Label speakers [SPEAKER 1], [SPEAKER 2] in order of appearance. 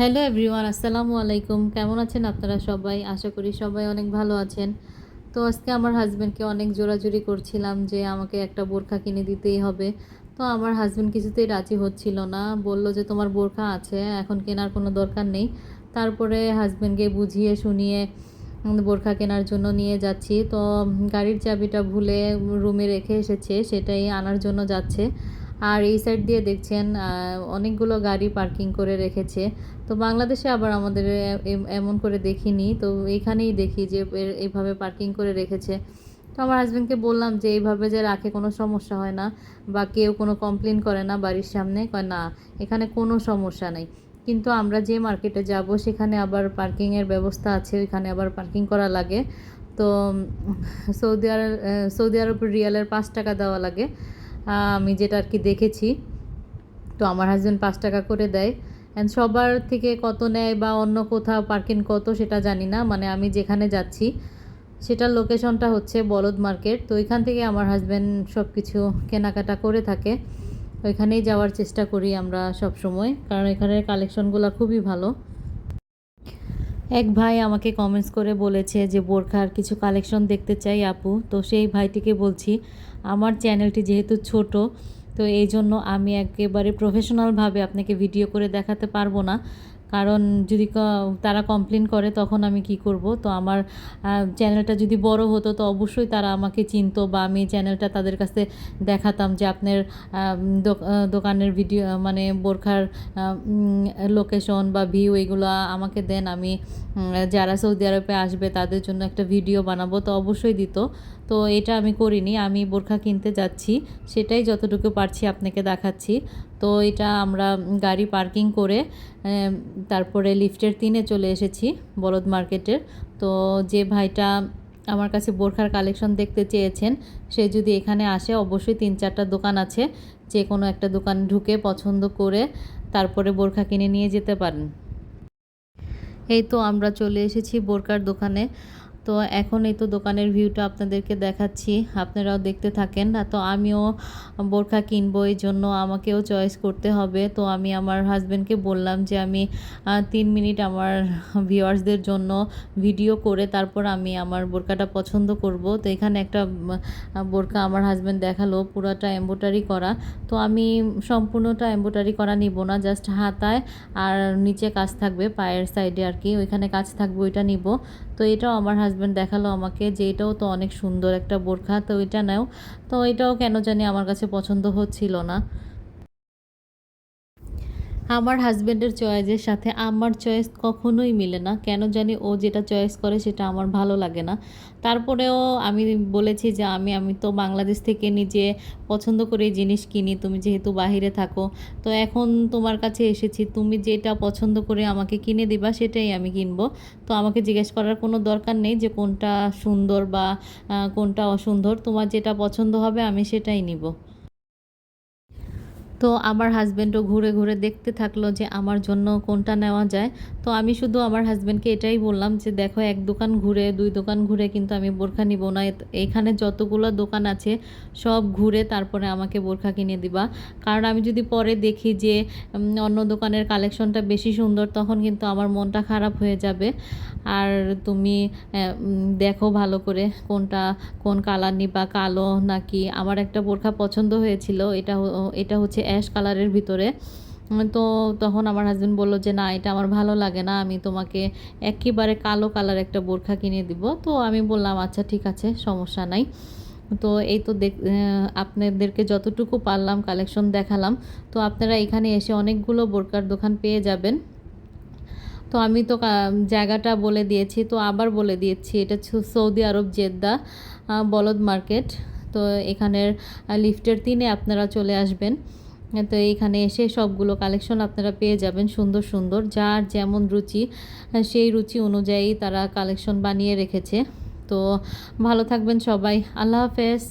[SPEAKER 1] Hello everyone, আসসালামু আলাইকুম। কেমন আছেন আপনারা সবাই? আশা করি সবাই অনেক ভালো আছেন। তো আজকে আমার হাজব্যান্ডকে অনেক জোরাজুরি করছিলাম যে আমাকে একটা বোরখা কিনে দিতেই হবে। তো আমার হাজব্যান্ড কিছুতেই রাজি হচ্ছিল না। বলল যে, তোমার বোরখা আছে, এখন কেনার কোনো দরকার নেই। তারপরে হাজব্যান্ডকে বুঝিয়ে শুনিয়ে বোরখা কেনার জন্য নিয়ে যাচ্ছি। তো গাড়ির চাবিটা ভুলে রুমে রেখে এসেছে, সেটাই আনার জন্য যাচ্ছে। আর এই সাইড দিয়ে দেখছেন অনেকগুলো গাড়ি পার্কিং করে রেখেছে। তো বাংলাদেশে আবার আমাদের এমন করে দেখিনি। তো এইখানেই দেখি যে এইভাবে পার্কিং করে রেখেছে। তো আমার হাজব্যান্ডকে বললাম যে, এইভাবে যে রাখে কোনো সমস্যা হয় না বা কেউ কোনো কমপ্লেন করে না বাড়ির সামনে, কয়, না, এখানে কোনো সমস্যা নেই। কিন্তু আমরা যে মার্কেটে যাব, সেখানে আবার পার্কিংয়ের ব্যবস্থা আছে, ওইখানে আবার পার্কিং করা লাগে। তো সৌদি আরব সৌদি আরব রিয়ালের পাঁচ টাকা দেওয়া লাগে। আমি যেটা আর কি দেখেছি, তো আমার হাজব্যান্ড পাঁচ টাকা করে দেয়। অ্যান্ড সবার থেকে কত নেয় বা অন্য কোথাও পার্কিং কত সেটা জানি না। মানে আমি যেখানে যাচ্ছি, সেটার লোকেশনটা হচ্ছে বলদ মার্কেট তো ওইখান থেকে আমার হাজব্যান্ড সব কিছু কেনাকাটা করে থাকে। ওইখানেই যাওয়ার চেষ্টা করি আমরা সব সময়, কারণ এখানের কালেকশনগুলো খুবই ভালো। এক ভাই আমাকে কমেন্টস করে বলেছে যে, বোরখার কিছু কালেকশন দেখতে চাই আপু। তো সেই ভাইটিকে বলছি আমার চ্যানেলটি যেহেতু ছোট, তো এই জন্য আমি একেবারে প্রফেশনালভাবে আপনাকে ভিডিও করে দেখাতে পারব না। কারণ যদি তারা কমপ্লেন করে, তখন আমি কি করব? তো আমার চ্যানেলটা যদি বড় হতো, তো অবশ্যই তারা আমাকে চিনতো বা আমি চ্যানেলটা তাদের কাছে দেখাতাম যে আপনার দোকানের ভিডিও মানে বোরখার লোকেশন বা ভিউ এগুলো আমাকে দেন। আমি যারা সৌদি আরবে আসবে, তাদের জন্য একটা ভিডিও বানাবো, তো অবশ্যই দিত। তো এটা আমি করিনি, আমি বোরখা কিনতে যাচ্ছি, সেটাই যতটুকু পারছি আপনাকে দেখাচ্ছি। তো এটা আমরা গাড়ি পার্কিং করে তারপরে লিফটের তিনে চলে এসেছি বলদ মার্কেটের। তো যে ভাইটা আমার কাছে বোরখার কালেকশন দেখতে চেয়েছেন, সে যদি এখানে আসে অবশ্যই তিন চারটা দোকান আছে, যে কোনো একটা দোকান ঢুকে পছন্দ করে তারপরে বোরখা কিনে নিয়ে যেতে পারেন। এই তো আমরা চলে এসেছি বোরকার দোকানে। তো এখন এই তো দোকানের ভিউটা আপনাদেরকে দেখাচ্ছি, আপনারাও দেখতে থাকেন। তো আমিও বোরখা কিনবো, এই জন্য আমাকেও চয়েস করতে হবে। তো আমি আমার হাজব্যান্ডকে বললাম যে আমি তিন মিনিট আমার ভিউয়ার্সদের জন্য ভিডিও করে তারপর আমি আমার বোরকাটা পছন্দ করব। তো এখানে একটা বোরকা আমার হাজব্যান্ড দেখাল, পুরোটা এম্বোটারি করা। তো আমি সম্পূর্ণটা এম্বোটারি করা নিব না জাস্ট হাতায় আর নিচে কাজ থাকবে, পায়ের সাইডে আর কি। ওইখানে কাজ থাকবে, ওইটা নিব। তো এটাও আমার হাজব্যান্ড দেখাল আমাকে যে এটাও তো অনেক সুন্দর একটা বোরখা, তো এটা নাও। তো এটাও কেন জানি আমার কাছে পছন্দ হচ্ছিল না। আমার হাজব্যান্ডের চয়েসের সাথে আমার চয়েস কখনোই মিলে না। কেন জানি ও যেটা চয়েস করে সেটা আমার ভালো লাগে না। তারপরেও আমি বলেছি যে আমি আমি তো বাংলাদেশ থেকে নিজে পছন্দ করে জিনিস কিনি, তুমি যেহেতু বাহিরে থাকো। তো এখন তোমার কাছে এসেছি, তুমি যেটা পছন্দ করে আমাকে কিনে দিবা সেটাই আমি কিনবো। তো আমাকে জিজ্ঞেস করার কোনো দরকার নেই যে কোনটা সুন্দর বা কোনটা অসুন্দর, তোমার যেটা পছন্দ হবে আমি সেটাই নিব। তো আমার হাজব্যান্ডও ঘুরে ঘুরে দেখতে থাকল যে আমার জন্য কোনটা নেওয়া যায়। তো আমি শুধু আমার হাজব্যান্ডকে এটাই বললাম যে দেখো এক দোকান ঘুরে, দুই দোকান ঘুরে কিন্তু আমি বোরখা নিব না। এখানে যতগুলো দোকান আছে সব ঘুরে তারপরে আমাকে বোরখা কিনে দিবা। কারণ আমি যদি পরে দেখি যে অন্য দোকানের কালেকশনটা বেশি সুন্দর, তখন কিন্তু আমার মনটা খারাপ হয়ে যাবে। আর তুমি দেখো ভালো করে কোনটা, কোন কালার নিবা, কালো নাকি? আমার একটা বোরখা পছন্দ হয়েছিল, এটা এটা হচ্ছে অ্যাশ কালারের ভিতরে। তো তখন আমার হাজবেন্ড বলল যে, না, এটা আমার ভালো লাগে না, আমি তোমাকে একেবারে কালো কালার একটা বোরখা কিনে দিব। তো আমি বললাম আচ্ছা ঠিক আছে, সমস্যা নাই। তো এই তো দেখ আপনাদেরকে যতটুকু পারলাম কালেকশন দেখালাম। তো আপনারা এখানে এসে অনেকগুলো বোরকার দোকান পেয়ে যাবেন। তো আমি তো জায়গাটা বলে দিয়েছি, তো আবার বলে দিয়েছি, এটা সৌদি আরব জেদ্দা বলদ মার্কেট। তো এখানের লিফটের তিনে আপনারা চলে আসবেন। তো এইখানে এসে সবগুলো কালেকশন আপনারা পেয়ে যাবেন সুন্দর সুন্দর। যার যেমন রুচি, সেই রুচি অনুযায়ী তারা কালেকশন বানিয়ে রেখেছে। তো ভালো থাকবেন সবাই। আল্লাহ হাফেজ।